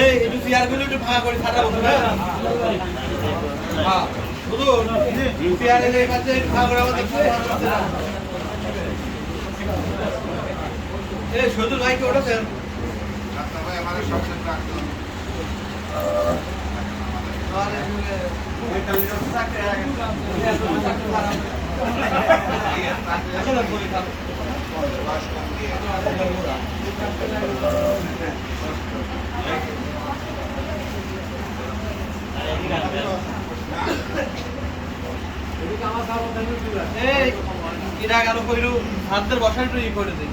এই একটু চেয়ারগুলো একটু ফাঁকা করে ছাড়া বসে হ্যাঁ শুধু চেয়ারের এই পাশে ফাঁকা করে আমাদের এই শুধু ভাই কি ওঠেছেন এই কিরা গেল কইলু হাতদের বসাই একটু ই করে দিই